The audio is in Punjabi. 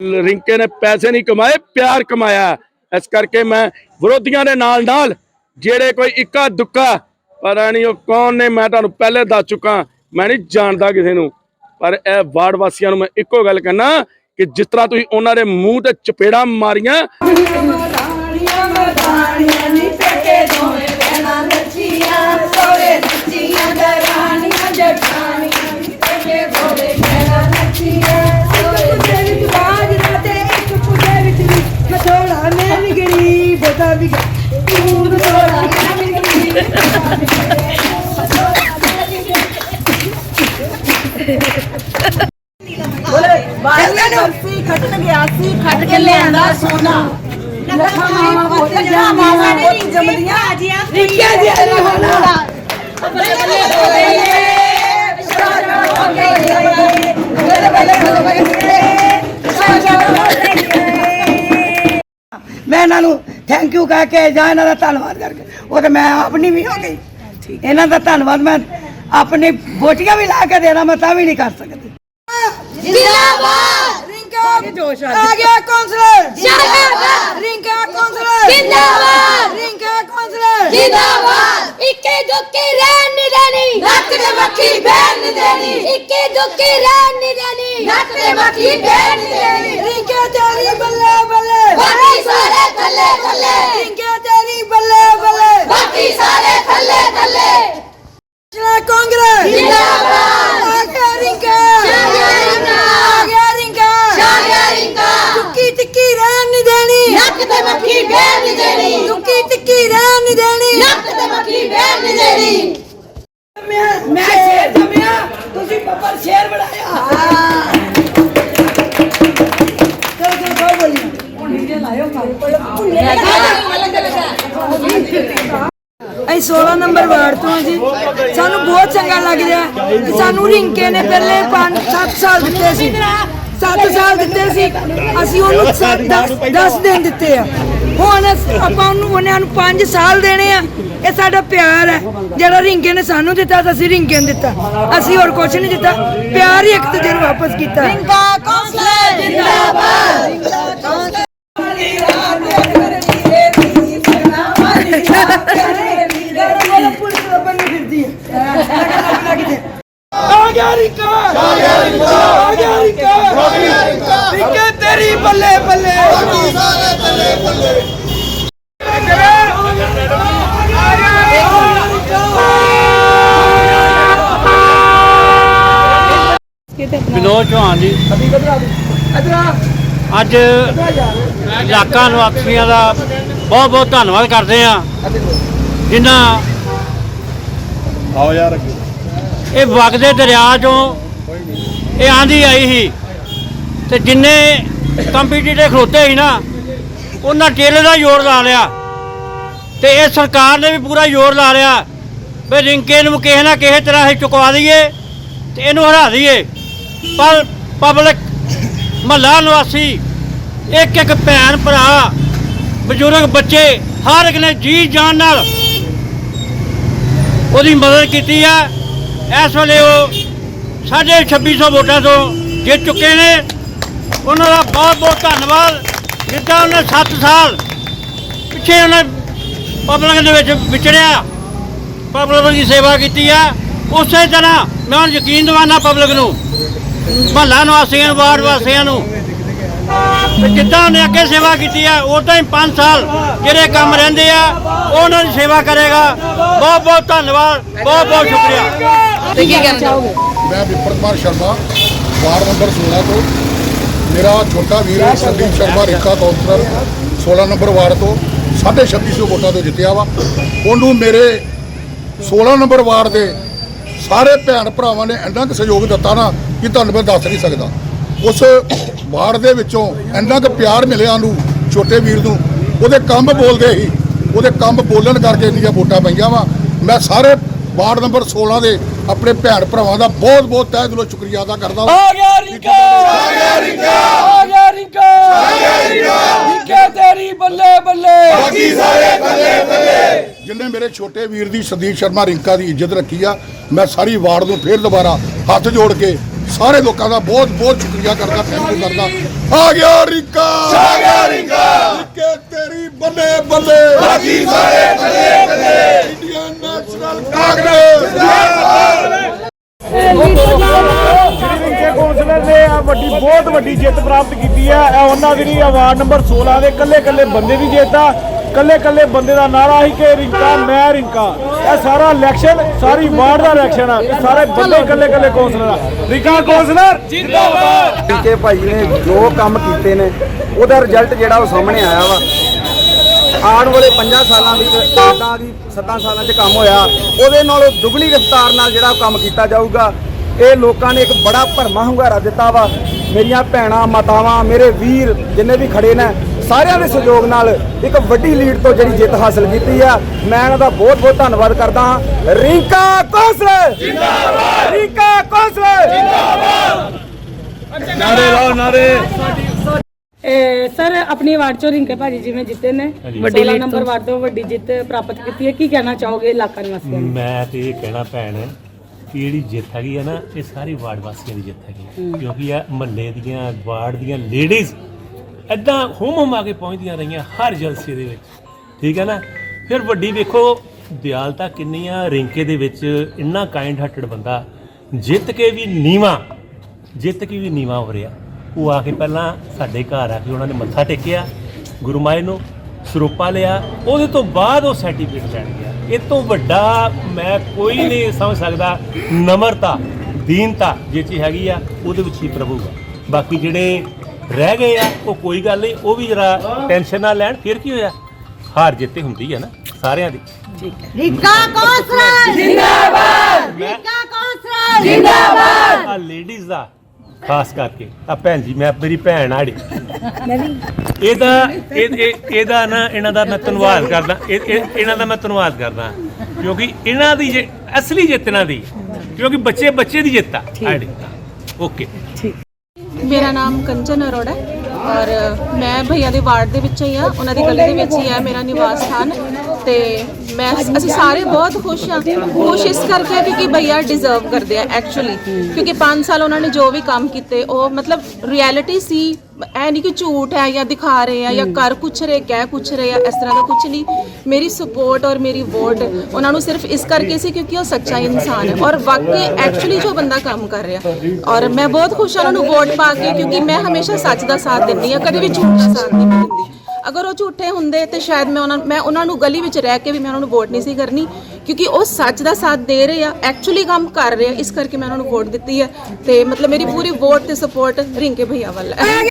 ਰਿੰਕੇ ਨੇ ਪੈਸੇ ਨਹੀਂ ਕਮਾਏ, ਪਿਆਰ ਕਮਾਇਆ। ਇਸ ਕਰਕੇ ਮੈਂ ਵਿਰੋਧੀਆਂ ਦੇ ਨਾਲ ਨਾਲ ਜਿਹੜੇ ਕੋਈ ਇੱਕਾ ਦੁੱਕਾ ਪਤਾ ਨਹੀਂ ਉਹ ਕੌਣ ਨੇ, ਮੈਂ ਤੁਹਾਨੂੰ ਪਹਿਲੇ ਦੱਸ ਚੁੱਕਾ, ਮੈਂ ਨਹੀਂ ਜਾਣਦਾ ਕਿਸੇ ਨੂੰ। ਪਰ ਇਹ ਵਾਰਡ ਵਾਸੀਆਂ ਨੂੰ ਮੈਂ ਇੱਕੋ ਗੱਲ ਕਹਿਣਾ ਕਿ ਜਿਸ ਤਰ੍ਹਾਂ ਤੁਸੀਂ ਉਹਨਾਂ ਦੇ ਮੂੰਹ ਤੇ ਚਪੇੜਾਂ ਮਾਰੀਆਂ ਸੋਰੇ ਨੱਚੀਆਂ ਦਰਾਨੀਆਂ ਜਠਾਣੀਆਂ ਨੀ ਪੇਕੇ ਦੋਵੇਂ ਨੱਚੀਆਂ ਖੱਟ ਗਿਆ ਸੀ ਖੱਟ ਕੇ ਲਿਆਂਦਾ ਸੋਨਾ। ਲੱਖਾਂ ਮਾਵਾਂ ਪੁੱਤ ਜਿਹੜਾ ਮਾਵਾਂ ਪੁੱਤ ਜੰਮਦੀਆਂ। ਰਿੱਕੇ ਦੀ ਨਹੀਂ ਹੋਣਾ। ਮੈਂ ਇਹਨਾਂ ਨੂੰ ਥੈਂਕ ਯੂ ਕਹਿ ਕੇ ਜਾਂ ਇਹਨਾਂ ਦਾ ਧੰਨਵਾਦ ਕਰਕੇ। ਉਹ ਤੇ ਮੈਂ ਆਪਣੀ ਵੀ ਹੋ ਗਈ। ਇਹਨਾਂ ਦਾ ਧੰਨਵਾਦ ਮੈਂ ਆਪਣੀ ਵੋਟੀਆਂ ਵੀ ਲਾ ਕੇ ਦੇਣਾ ਮੈਂ ਤਾਂ ਵੀ ਨਹੀਂ ਕਰ ਸਕਦੀ। ਜਿੰਦਾਬਾਦ! ਜੋਸ਼ ਆ ਆ ਗਿਆ। ਕੌਂਸਲਰ। ਜਿੰਦਾਬਾਦ। ਰਿੰਕਾ ਕੌਂਸਲਰ। ਜਿੰਦਾਬਾਦ। ਰਿੰਕਾ ਕੌਂਸਲਰ। ਜਿੰਦਾਬਾਦ। ਇੱਕੇ ਦੁੱਕੇ ਰਹਿਣ ਨਹੀਂ ਦੇਣੀ। ਨੱਕ ਤੇ ਮੱਖੀ ਬੈਣ ਨਹੀਂ ਦੇਣੀ। ਇੱਕੇ ਦੁੱਕੇ ਰਹਿਣ ਨਹੀਂ ਦੇਣੀ। ਨੱਕ ਤੇ ਮੱਖੀ ਬੈਣ ਨਹੀਂ ਦੇਣੀ। ਰਿੰਕਾ ਤੇਰੀ ਬੱਲੇ ਬੱਲੇ। ਬਾਕੀ ਸਾਰੇ ਥੱਲੇ ਥੱਲੇ ਰਿੰਕਾ ਤੇਰੀ ਬੱਲੇ ਬੱਲੇ ਬਾਕੀ ਸਾਰੇ ਥੱਲੇ ਥੱਲੇ ਚਲਾ ਕਾਂਗਰਸ ਜਿੰਦਾਬਾਦ ਆ ਗਿਆ ਰਿੰਕਾ ਆ ਗਿਆ ਰਿੰਕਾ। ਆ ਗਿਆ ਰਿੰਕਾ ਸ਼ਾਹਿਆ ਰਿੰਕਾ ਟੁੱਕੀ ਟਿੱਕੀ ਰਹਿਣ ਨਹੀਂ ਦੇਣੀ ਨੱਕ ਤੇ ਮੱਖੀ ਬੈਣ ਨਹੀਂ ਦੇਣੀ ਟਿੱਕੀ ਰਹਿਣ ਨਹੀਂ ਦੇਣੀ? ਨੱਕ ਤੇ ਮੱਖੀ ਬੈਣ ਨਹੀਂ ਦੇਣੀ। ਮੈਂ ਮੈਂ ਸ਼ੇਰ ਜਮਿਆ ਤੁਸੀਂ ਬੱਬਰ ਸ਼ੇਰ ਬਣਾਇਆ। ਚਲੋ ਚਲੋ ਬਹੁਤ ਬੋਲੀ ਅਸੀਂ 16 ਨੰਬਰ ਵਾਰਡ ਤੋਂ ਜੀ। ਸਾਨੂੰ ਬਹੁਤ ਚੰਗਾ ਲੱਗ ਰਿਹਾ। ਸਾਨੂੰ ਰਿੰਕੇ ਨੇ ਪਹਿਲੇ 5 7 ਸਾਲ ਦਿੱਤੇ ਸੀ। 7 ਸਾਲ ਦਿੱਤੇ ਸੀ। ਅਸੀਂ ਉਹਨੂੰ 10 ਦਿਨ ਦਿੱਤੇ ਆ। ਹੁਣ ਆਪਾਂ ਉਹਨੂੰ ਉਹਨਾਂ ਨੂੰ 5 ਸਾਲ ਦੇਣੇ ਆ। ਇਹ ਸਾਡਾ ਪਿਆਰ ਹੈ। ਜਿਹੜਾ ਰਿੰਕੇ ਨੇ ਸਾਨੂੰ ਦਿੱਤਾ ਤਾਂ ਅਸੀਂ ਰਿੰਕੇ ਨੂੰ ਦਿੱਤਾ। ਅਸੀਂ ਹੋਰ ਕੁਝ ਨਹੀਂ ਦਿੱਤਾ। ਪਿਆਰ ਹੀ ਇੱਕ ਦੂਜੇ ਨੂੰ ਵਾਪਸ ਕੀਤਾ। ਰਿੰਕਾ ਕੌਂਸਲਰ ਜਿੰਦਾਬਾਦ। ਆ ਗਿਆ ਰਿਕਾ ਆ ਗਿਆ ਰਿਕਾ ਆ ਗਿਆ ਰਿਕਾ ਆ ਗਿਆ ਰਿਕਾ ਤੇਰੀ ਬੱਲੇ ਬੱਲੇ। ਬਾਕੀ ਸਾਰੇ ਬੱਲੇ ਬੱਲੇ ਵਿਨੋਦ ਚੌਹਾਨ ਜੀ ਅੱਜ ਇਲਾਕਾ ਨਿਵਾਸੀਆਂ ਦਾ ਬਹੁਤ ਬਹੁਤ ਧੰਨਵਾਦ ਕਰਦੇ ਆ ਜਿਨ੍ਹਾਂ ਆਓ ਯਾਰ ਇਹ ਵਗਦੇ ਦਰਿਆ ਚੋਂ ਇਹ ਆਂਦੀ ਆਈ ਸੀ। ਤੇ ਜਿੰਨੇ ਕੰਪੀਟੀਟਰ ਖਲੋਤੇ ਸੀ ਨਾ, ਉਹਨਾਂ ਟੇਲੇ ਦਾ ਜ਼ੋਰ ਲਾ ਲਿਆ। ਤੇ ਇਹ ਸਰਕਾਰ ਨੇ ਵੀ ਪੂਰਾ ਜ਼ੋਰ ਲਾ ਲਿਆ ਵੀ ਰਿੰਕੇ ਨੂੰ ਕਿਸੇ ਨਾ ਕਿਸੇ ਤਰ੍ਹਾਂ ਅਸੀਂ ਚੁਕਵਾ ਦਈਏ ਤੇ ਇਹਨੂੰ ਹਰਾ ਦਈਏ। ਪਰ ਪਬਲਿਕ, ਮਹੱਲਾ ਨਿਵਾਸੀ ਇੱਕ ਇੱਕ ਭੈਣ, ਭਰਾ, ਬਜ਼ੁਰਗ, ਬੱਚੇ, ਹਰ ਇੱਕ ਨੇ ਜੀ ਜਾਨ ਨਾਲ ਉਹਦੀ ਮਦਦ ਕੀਤੀ ਆ। ਇਸ ਵੇਲੇ ਉਹ ਸਾਢੇ 2600 ਵੋਟਾਂ ਤੋਂ ਜਿੱਤ ਚੁੱਕੇ ਨੇ। ਉਹਨਾਂ ਦਾ ਬਹੁਤ ਬਹੁਤ ਧੰਨਵਾਦ। ਜਿੱਦਾਂ ਉਹਨੇ 7 ਸਾਲ ਪਿੱਛੇ ਉਹਨੇ ਪਬਲਿਕ ਦੇ ਵਿੱਚ ਵਿਚੜਿਆ ਪਬਲਿਕ ਦੀ ਸੇਵਾ ਕੀਤੀ ਆ। ਉਸੇ ਤਰ੍ਹਾਂ ਮੈਂ ਹੁਣ ਯਕੀਨ ਦਿਵਾਨਾ ਪਬਲਿਕ ਨੂੰ ਮਹੱਲਾ ਨਿਵਾਸੀਆਂ ਨੂੰ ਵਾਰਡ ਵਾਸੀਆਂ ਨੂੰ ਤੇ ਜਿੱਦਾਂ ਉਹਨੇ ਅੱਗੇ ਸੇਵਾ ਕੀਤੀ ਆ ਉਦਾਂ ਹੀ 5 ਸਾਲ ਜਿਹੜੇ ਕੰਮ ਰਹਿੰਦੇ ਆ ਉਹਨਾਂ ਦੀ ਸੇਵਾ ਕਰੇਗਾ। ਬਹੁਤ ਬਹੁਤ ਧੰਨਵਾਦ ਬਹੁਤ ਬਹੁਤ ਸ਼ੁਕਰੀਆ। ਮੈਂ ਵਿਪਰ ਕੁਮਾਰ ਸ਼ਰਮਾ ਵਾਰਡ ਨੰਬਰ 16 ਤੋਂ। ਮੇਰਾ ਛੋਟਾ ਵੀਰ Sandeep Sharma Rinka councillor 16 number ward ਤੋਂ 2650 ਵੋਟਾਂ ਤੋਂ ਜਿੱਤਿਆ ਵਾ। ਉਹਨੂੰ ਮੇਰੇ 16 ਨੰਬਰ ਵਾਰਡ ਦੇ ਸਾਰੇ ਭੈਣ ਭਰਾਵਾਂ ਨੇ ਇੰਨਾ ਕੁ ਸਹਿਯੋਗ ਦਿੱਤਾ ਨਾ ਕਿ ਤੁਹਾਨੂੰ ਮੈਂ ਦੱਸ ਨਹੀਂ ਸਕਦਾ। ਉਸ ਵਾਰਡ ਦੇ ਵਿੱਚੋਂ ਇੰਨਾ ਕੁ ਪਿਆਰ ਮਿਲਿਆ ਨੂੰ ਛੋਟੇ ਵੀਰ ਨੂੰ। ਉਹਦੇ ਕੰਮ ਬੋਲਦੇ ਸੀ। ਉਹਦੇ ਕੰਮ ਬੋਲਣ ਕਰਕੇ ਇੰਨੀਆਂ ਵੋਟਾਂ ਪਈਆਂ ਵਾ। ਮੈਂ ਸਾਰੇ ਵਾਰਡ ਨੰਬਰ 16 ਦੇ ਆਪਣੇ ਭੈਣ ਭਰਾਵਾਂ ਦਾ ਬਹੁਤ ਬਹੁਤ ਤਹਿ ਦਿਲੋਂ ਸ਼ੁਕਰੀਆ ਅਦਾ ਕਰਦਾ ਹਾਂ। ਆ ਗਿਆ ਰਿਕਾ! ਆ ਗਿਆ ਰਿਕਾ! ਆ ਗਿਆ ਰਿਕਾ! ਆ ਗਿਆ ਰਿਕਾ! ਰਿਕਾ! ਤੇਰੀ ਬੱਲੇ ਬੱਲੇ! ਬਾਕੀ ਸਾਰੇ ਬੱਲੇ ਬੱਲੇ! ਜਿੰਨੇ ਮੇਰੇ ਛੋਟੇ ਵੀਰ ਦੀ ਸੰਦੀਪ ਸ਼ਰਮਾ ਰਿੰਕਾ ਦੀ ਇੱਜ਼ਤ ਰੱਖੀ ਆ ਮੈਂ ਸਾਰੀ ਵਾਰਡ ਨੂੰ ਫੇਰ ਦੁਬਾਰਾ ਹੱਥ ਜੋੜ ਕੇ ਸਾਰੇ ਲੋਕਾਂ ਦਾ ਬਹੁਤ ਬਹੁਤ ਸ਼ੁਕਰੀਆ ਕਰਦਾ ਥੈਂਕ ਯੂ ਕਰਦਾ। ਆ ਗਿਆ ਰਿੰਕਾ! ਆ ਗਿਆ ਰਿੰਕਾ! ਰਿੰਕੇ ਤੇਰੀ ਬੱਲੇ ਬੱਲੇ! ਬਾਕੀ ਸਾਰੇ ਬੱਲੇ ਬੱਲੇ! ਨੈਸ਼ਨਲ ਕਾਂਗਰਸ ਸ਼੍ਰੀ ਕੌਂਸਲਰ ਨੇ ਆ ਵੱਡੀ ਬਹੁਤ ਵੱਡੀ ਜਿੱਤ ਪ੍ਰਾਪਤ ਕੀਤੀ ਹੈ ਇਹ ਉਹਨਾਂ ਦੀ ਨਹੀਂ ਨੰਬਰ 16 ਦੇ ਕੱਲੇ ਕੱਲੇ ਬੰਦੇ ਦੀ ਜਿੱਤ ਆ ਕੱਲੇ ਕੱਲੇ ਬੰਦੇ ਦਾ ਨਾਰਾ ਸੀ ਕਿ ਰਿੰਕਾ ਮੈਂ ਰਿੰਕਾ ਇਹ ਸਾਰਾ ਇਲੈਕਸ਼ਨ ਸਾਰੀ ਵਾਰਡ ਦਾ ਇਲੈਕਸ਼ਨ ਆ ਇਹ ਸਾਰੇ ਬੰਦੇ ਕੱਲੇ ਕੱਲੇ ਕੌਂਸਲਰ ਆ ਰਿੰਕਾ ਕੌਂਸਲਰ ਜਿੰਦਾਬਾਦ ਕੇ ਭਾਈ ਨੇ ਜੋ ਕੰਮ ਕੀਤੇ ਨੇ, ਉਹਦਾ ਰਿਜ਼ਲਟ ਜਿਹੜਾ ਉਹ ਸਾਹਮਣੇ ਆਇਆ ਵਾ। ਆਉਣ ਵਾਲੇ 5 ਸਾਲਾਂ ਵਿੱਚ ਜਿੱਦਾਂ ਕਿ 7 ਸਾਲਾਂ 'ਚ ਕੰਮ ਹੋਇਆ ਉਹਦੇ ਨਾਲੋਂ ਦੁੱਗਣੀ ਰਫ਼ਤਾਰ ਨਾਲ ਜਿਹੜਾ ਉਹ ਕੰਮ ਕੀਤਾ ਜਾਊਗਾ। ਇਹ ਲੋਕਾਂ ਨੇ ਇੱਕ ਬੜਾ ਭਰਮਾ ਹੁੰਗਾਰਾ ਦਿੱਤਾ ਵਾ। ਮੇਰੀਆਂ ਭੈਣਾਂ ਮਾਤਾਵਾਂ ਮੇਰੇ ਵੀਰ ਜਿੰਨੇ ਵੀ ਖੜੇ ਨੇ ਸਾਰਿਆਂ ਦੇ ਸਹਿਯੋਗ ਨਾਲ ਇੱਕ ਵੱਡੀ ਲੀਡ ਤੋਂ ਜਿਹੜੀ ਜਿੱਤ ਹਾਸਲ ਕੀਤੀ ਆ। ਮੈਂ ਇਹਨਾਂ ਦਾ ਬਹੁਤ ਬਹੁਤ ਧੰਨਵਾਦ ਕਰਦਾ ਹਾਂ। ਰਿੰਕਾ ਕੌਂਸਲਰ ਜਿੰਦਾਬਾਦ! ਰਿੰਕਾ ਕੌਂਸਲਰ ਨਾਰੇ ਲਾਓ ਨਾਰੇ। ਸਰ ਆਪਣੀ ਵਾਰਡ ਚੋਂ ਰਿੰਕੇ ਭਾਜੀ ਜਿਵੇਂ ਜਿੱਤੇ ਨੇ ਵੱਡੀ ਨੰਬਰ ਵਾਰਡ ਤੋਂ ਵੱਡੀ ਜਿੱਤ ਪ੍ਰਾਪਤ ਕੀਤੀ ਹੈ। ਕੀ ਕਹਿਣਾ ਚਾਹੋਗੇ ਇਲਾਕਾ ਨਿਵਾਸੀਆਂ ਨੂੰ? ਮੈਂ ਤੇ ਇਹ ਕਹਿਣਾ ਭੈਣ ਕਿ ਜਿਹੜੀ ਜਿੱਤ ਹੈਗੀ ਹੈ ਨਾ ਇਹ ਸਾਰੀ ਵਾਰਡ ਵਾਸੀਆਂ ਦੀ ਜਿੱਤ ਹੈਗੀ। ਕਿਉਂਕਿ ਇਹ ਮਹੱਲੇ ਦੀਆਂ ਵਾਰਡ ਦੀਆਂ ਲੇਡੀਜ਼ ਐਦਾਂ ਹੁਮ ਹੁਮਾ ਕੇ ਪਹੁੰਚਦੀਆਂ ਰਹੀਆਂ ਹਰ ਜਲਸੇ ਦੇ ਵਿੱਚ। ਠੀਕ ਹੈ ਨਾ? ਫਿਰ ਵੱਡੀ ਵੇਖੋ ਦਿਆਲਤਾ ਕਿੰਨੀ ਆ ਰਿੰਕੇ ਦੇ ਵਿੱਚ ਇੰਨਾ ਕਾਈਂਡ ਹਾਰਟਡ ਬੰਦਾ ਜਿੱਤ ਕੇ ਵੀ ਨੀਵਾ ਜਿੱਤ ਕੇ ਵੀ ਨੀਵਾ ਹੋ ਰਿਹਾ। ਉਹ ਆ ਕੇ ਪਹਿਲਾਂ ਸਾਡੇ ਘਰ ਆ ਕੇ ਉਹਨਾਂ ਨੇ ਮੱਥਾ ਟੇਕਿਆ ਗੁਰੂ ਮਾਏ ਨੂੰ ਸਰੂਪਾ ਲਿਆ ਉਹਦੇ ਤੋਂ ਬਾਅਦ ਉਹ ਸਰਟੀਫਿਕੇਟ ਲੈਣ ਗਿਆ। ਇਹ ਤੋਂ ਵੱਡਾ ਮੈਂ ਕੋਈ ਨਹੀਂ ਸਮਝ ਸਕਦਾ ਨਮਰਤਾ ਦੀਨਤਾ ਜੇ ਚੀਜ਼ ਹੈਗੀ ਆ ਉਹਦੇ ਵਿੱਚ ਹੀ ਪ੍ਰਭੂ ਆ। ਬਾਕੀ ਜਿਹੜੇ ਰਹਿ ਗਏ ਆ ਉਹ ਕੋਈ ਗੱਲ ਨਹੀਂ ਉਹ ਵੀ ਜਰਾ ਟੈਨਸ਼ਨ ਨਾ ਲੈਣ ਫਿਰ ਕੀ ਹੋਇਆ? ਹਾਰ ਜਿੱਤੇ ਹੁੰਦੀ ਆ ਨਾ ਸਾਰਿਆਂ ਦੀ। ਰਿੰਕਾ ਕੌਂਸਲਰ! ਜਿੰਦਾਬਾਦ! ਰਿੰਕਾ ਕੌਂਸਲਰ! ਜਿੰਦਾਬਾਦ! ਆ ਲੇਡੀਜ਼ ਦਾ ਖਾਸ ਕਰਕੇ। ਆ ਭੈਣ ਜੀ ਮੈਂ ਮੇਰੀ ਭੈਣ ਆੜੀ ਇਹਦਾ ਇਹ ਇਹ- ਇਹਦਾ ਨਾ ਇਹਨਾਂ ਦਾ ਮੈਂ ਧੰਨਵਾਦ ਕਰਦਾ। ਇਹ- ਇਹ- ਇਹਨਾਂ ਦਾ ਮੈਂ ਧੰਨਵਾਦ ਕਰਦਾ। ਕਿਉਂਕਿ ਇਹਨਾਂ ਦੀ ਜੇ ਅਸਲੀ ਜਿੱਤ ਇਹਨਾਂ ਦੀ। ਕਿਉਂਕਿ ਬੱਚੇ ਬੱਚੇ ਦੀ ਜਿੱਤ ਆ। ਆੜੀ ਓਕੇ। ਮੇਰਾ ਨਾਮ ਕੰਚਨ ਅਰੋੜਾ ਹੈ ਔਰ ਮੈਂ ਭਈਆ ਦੇ ਵਾਰਡ ਦੇ ਵਿੱਚ ਹੀ ਆ ਉਹਨਾਂ ਦੀ ਗਲੀ ਦੇ ਵਿੱਚ ਹੀ ਹੈ ਮੇਰਾ ਨਿਵਾਸ ਸਥਾਨ। ਤੇ ਮੈਂ ਅਸੀਂ ਸਾਰੇ ਬਹੁਤ ਖੁਸ਼ ਹਾਂ। ਖੁਸ਼ ਇਸ ਕਰਕੇ ਕਿਉਂਕਿ ਭਈਆ ਡਿਜ਼ਰਵ ਕਰਦੇ ਆ ਐਕਚੁਅਲੀ ਕਿਉਂਕਿ 5 ਸਾਲ ਉਹਨਾਂ ਨੇ ਜੋ ਵੀ ਕੰਮ ਕੀਤੇ, ਉਹ ਮਤਲਬ ਰਿਐਲਿਟੀ ਸੀ, ਐ ਨਹੀਂ ਕਿ ਝੂਠ ਹੈ ਜਾਂ ਦਿਖਾ ਰਹੇ ਆ ਜਾਂ ਕਰ ਕੁਛ ਰਹੇ, ਕਹਿ ਕੁਛ ਰਹੇ ਆ, ਇਸ ਤਰ੍ਹਾਂ ਦਾ ਕੁਛ ਨਹੀਂ। ਮੇਰੀ ਸਪੋਰਟ ਔਰ ਮੇਰੀ ਵੋਟ ਉਹਨਾਂ ਨੂੰ ਸਿਰਫ ਇਸ ਕਰਕੇ ਸੀ ਕਿਉਂਕਿ ਉਹ ਸੱਚਾ ਇਨਸਾਨ ਹੈ। ਔਰ ਵਾਕਈ ਐਕਚੁਅਲੀ ਜੋ ਬੰਦਾ ਕੰਮ ਕਰ ਰਿਹਾ। ਔਰ ਮੈਂ ਬਹੁਤ ਖੁਸ਼ ਹਾਂ ਉਹਨਾਂ ਨੂੰ ਵੋਟ ਪਾ ਕੇ, ਕਿਉਂਕਿ ਮੈਂ ਹਮੇਸ਼ਾ ਸੱਚ ਦਾ ਸਾਥ ਦਿੰਦੀ ਹਾਂ, ਕਦੇ ਵੀ ਝੂਠ ਦਾ ਸਾਥ ਨਹੀਂ ਦਿੰਦੀ। ਅਗਰ ਉਹ ਝੂਠੇ ਹੁੰਦੇ ਤੇ ਸ਼ਾਇਦ ਮੈਂ ਉਹਨਾਂ ਮੈਂ ਉਹਨਾਂ ਨੂੰ ਗਲੀ ਵਿੱਚ ਰਹਿ ਕੇ ਵੀ ਮੈਂ ਉਹਨਾਂ ਨੂੰ ਵੋਟ ਨਹੀਂ ਸੀ ਕਰਨੀ, ਕਿਉਂਕਿ ਉਹ ਸੱਚ ਦਾ ਸਾਥ ਦੇ ਰਹੇ ਆ ਐਕਚੁਅਲੀ ਕੰਮ ਕਰ ਰਹੇ ਆ, ਇਸ ਕਰਕੇ ਮੈਂ ਉਹਨਾਂ ਨੂੰ ਵੋਟ ਦਿੱਤੀ ਹੈ ਤੇ ਮਤਲਬ ਮੇਰੀ ਪੂਰੀ ਵੋਟ ਤੇ ਸਪੋਰਟ ਰਿੰਕੇ ਭਈਆ ਵੱਲ ਹੈ।